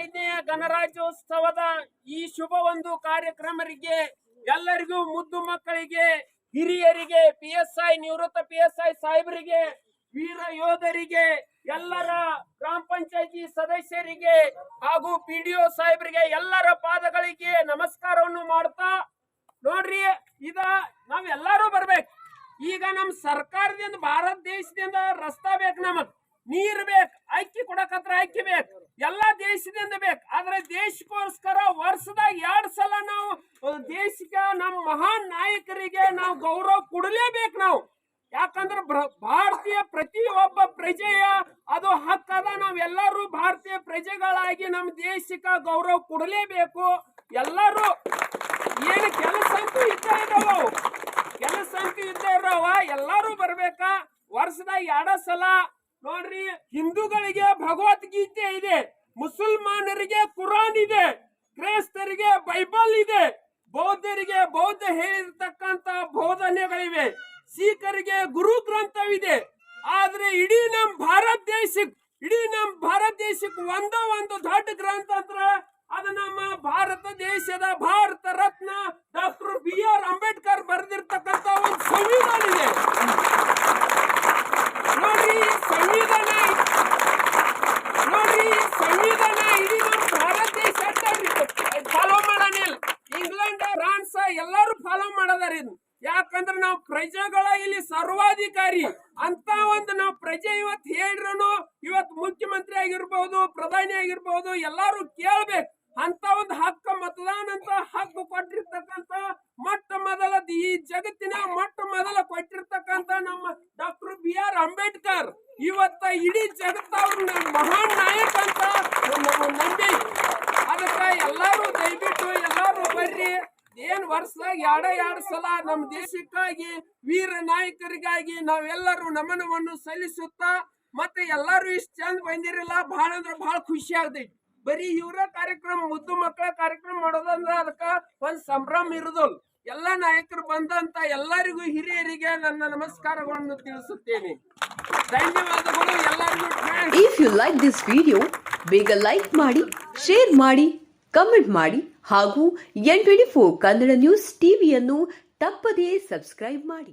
ಎಪ್ಪತ್ತೈದನೆಯ ಗಣರಾಜ್ಯೋತ್ಸವದ ಈ ಶುಭ ಒಂದು ಕಾರ್ಯಕ್ರಮರಿಗೆ ಎಲ್ಲರಿಗೂ ಮುದ್ದು ಮಕ್ಕಳಿಗೆ, ಹಿರಿಯರಿಗೆ ಪಿ ಎಸ್ ಐ ನಿವೃತ್ತ ಪಿ ಎಸ್ ಐ ಸಾಹೇಬರಿಗೆ, ವೀರ ಯೋಧರಿಗೆ, ಎಲ್ಲರ ಗ್ರಾಮ ಪಂಚಾಯತಿ ಸದಸ್ಯರಿಗೆ ಹಾಗೂ ಪಿ ಡಿ ಒ ಸಾಹೇಬರಿಗೆ ಎಲ್ಲರ ಪಾದಗಳಿಗೆ ನಮಸ್ಕಾರವನ್ನು ಮಾಡ್ತಾ ನೋಡ್ರಿ ಇದ ನಾವೆಲ್ಲರೂ ಬರ್ಬೇಕು. ಈಗ ನಮ್ ಸರ್ಕಾರದಿಂದ, ಭಾರತ ದೇಶದಿಂದ ರಸ್ತಾ ಬೇಕು ನಮಗ್. ನೀರ್ ಬೇಕು, ಅಕ್ಕಿ ಕೊಡಕತ್ರ ಅಕ್ಕಿ ಬೇಕು. ದೇಶದಿಂದ ಬೇಕು ಆದ್ರೆ ದೇಶಕ್ಕೋಸ್ಕರ ವರ್ಷದಾಗ ಎರಡ್ ಸಲ ನಾವು ದೇಶಕ್ಕೆ ನಮ್ಮ ಮಹಾನ್ ನಾಯಕರಿಗೆ ನಾವು ಗೌರವ ಕೊಡಲೇಬೇಕು ನಾವು. ಯಾಕಂದ್ರೆ ಭಾರತೀಯ ಭಾರತೀಯ ಒಬ್ಬ ಪ್ರಜೆಯ ಅದು ಹಕ್ಕದ ನಾವೆಲ್ಲರೂ ಭಾರತೀಯ ಪ್ರಜೆಗಳಾಗಿ ನಮ್ಮ ದೇಶಕ್ಕೆ ಗೌರವ ಕೊಡಲೇಬೇಕು. ಎಲ್ಲರೂ ಏನು ಕೆಲಸ ಅಂತೂ ಇದ್ದೇ ಇದಾವ. ಕೆಲಸ ಅಂತೂ ಇದ್ದೇ ಇರೋವ. ಎಲ್ಲರೂ ಬರ್ಬೇಕಾ? ವರ್ಷದಾಗ ಎರಡ ಸಲ ನೋಡ್ರಿ, ಹಿಂದೂಗಳಿಗೆ ಭಗವದ್ಗೀತೆ ಇದೆ. ಮುಸಲ್ಮಾನರಿಗೆ ಕುರಾನ್ ಇದೆ, ಕ್ರೈಸ್ತರಿಗೆ ಬೈಬಲ್ ಇದೆ, ಬೌದ್ಧರಿಗೆ ಬೌದ್ಧ ಹೇಳಿರ್ತಕ್ಕಂತ ಬೋಧನೆಗಳಿವೆ. ಸಿಖರಿಗೆ ಗುರು ಗ್ರಂಥವಿದೆ. ಆದ್ರೆ ಇಡೀ ನಮ್ ಭಾರತ ದೇಶಕ್ಕೆ ಇಡೀ ನಮ್ ಭಾರತ ದೇಶಕ್ಕೆ ಒಂದ ಒಂದು ದೊಡ್ಡ ಗ್ರಂಥ ಅಂದ್ರೆ ಅದು ನಮ್ಮ ಭಾರತ ದೇಶದ Bharat Ratna doctor B R Ambedkar ಬರೆದಿರ್ತಕ್ಕಂತ ಒಂದು ಸಂವಿಧಾನ ಇದೆ ನೋಡ್ರಿ ಈ ಸಂವಿಧಾನ ನೋಡ್ರಿ ಈ ಸಂವಿಧಾನ ಇಡೀ ಭಾರತ ದೇಶ ಫಾಲೋ ಮಾಡಾನಿಲ್ಲ ಇಂಗ್ಲೆಂಡ್, ಫ್ರಾನ್ಸ್ ಎಲ್ಲರೂ ಫಾಲೋ ಮಾಡದಾರ ಇದು. ಯಾಕಂದ್ರೆ ನಾವು ಪ್ರಜೆಗಳ ಇಲ್ಲಿ ಸರ್ವಾಧಿಕಾರಿ. ಅಂತ ಒಂದು ನಾವು ಪ್ರಜೆ ಇವತ್ತು ಹೇಳಿದ್ರು ಇವತ್ತು ಮುಖ್ಯಮಂತ್ರಿ ಆಗಿರ್ಬಹುದು ಪ್ರಧಾನಿ ಆಗಿರ್ಬಹುದು ಎಲ್ಲಾರು ಕೇಳ್ಬೇಕು. ಅಂತ ಒಂದು ಹಕ್ಕು ಮತದಾನ ಅಂತ ಹಕ್ಕು ಕೊಟ್ಟಿರ್ತಕ್ಕಂತ ಮೊಟ್ಟ ಮೊದಲ ಈ ಜಗತ್ತಿನ ಮೊಟ್ಟ ಮೊದಲ ಕೊಟ್ಟಿರ್ತಕ್ಕಂತ ನಮ್ಮ ಡಾಕ್ಟರ್ ಬಿ ಆರ್ ಅಂಬೇಡ್ಕರ್. ಇವತ್ತ ಇಡೀ ಜಗತ್ತ ಅವ್ರನ್ನ ಮಹಾನ್ ನಾಯಕ ಅಂತ ನಾವು ನಂಬಿ ಅದಕ್ಕ ಎಲ್ಲಾರು ದಯವಿಟ್ಟು ಎಲ್ಲಾರು ಬರ್ರಿ ಏನ್ ವರ್ಷದಾಗ ಎರಡ ಎರಡ್ ಸಲ ನಮ್ಮ ದೇಶಕ್ಕಾಗಿ, ವೀರ ನಾಯಕರಿಗಾಗಿ ನಾವೆಲ್ಲರೂ ನಮನವನ್ನು ಸಲ್ಲಿಸುತ್ತಾ, ಮತ್ತೆ ಎಲ್ಲರೂ ಇಷ್ಟ ಚಂದ ಬಂದಿರಲ್ಲ ಬಹಳ ಅಂದ್ರೆ ಬಹಳ ಖುಷಿ ಆಗ್ತೈತಿ. ಬರೀ ಇವರ ಕಾರ್ಯಕ್ರಮ, ಮುದ್ದು ಮಕ್ಕಳ ಕಾರ್ಯಕ್ರಮ ಮಾಡೋದಂದ್ರ ಅದಕ್ಕ ಒಂದ್ ಸಂಭ್ರಮ ಇರುದಲ್. ಎಲ್ಲ ನಾಯಕರು ಬಂದಂತ ಎಲ್ಲರಿಗೂ ಹಿರಿಯರಿಗೆ ನನ್ನ ನಮಸ್ಕಾರಗಳನ್ನು ತಿಳಿಸುತ್ತೇನೆ. ಧನ್ಯವಾದಗಳು ಎಲ್ಲರಿಗೂ. If you like this video ಬೇಗ ಲೈಕ್ ಮಾಡಿ ಶೇರ್ ಮಾಡಿ. ಕಮೆಂಟ್ ಮಾಡಿ ಹಾಗೂ N twenty four Kannada news ಟಿವಿಯನ್ನು ತಪ್ಪದೇ ಸಬ್ಸ್ಕ್ರೈಬ್ ಮಾಡಿ.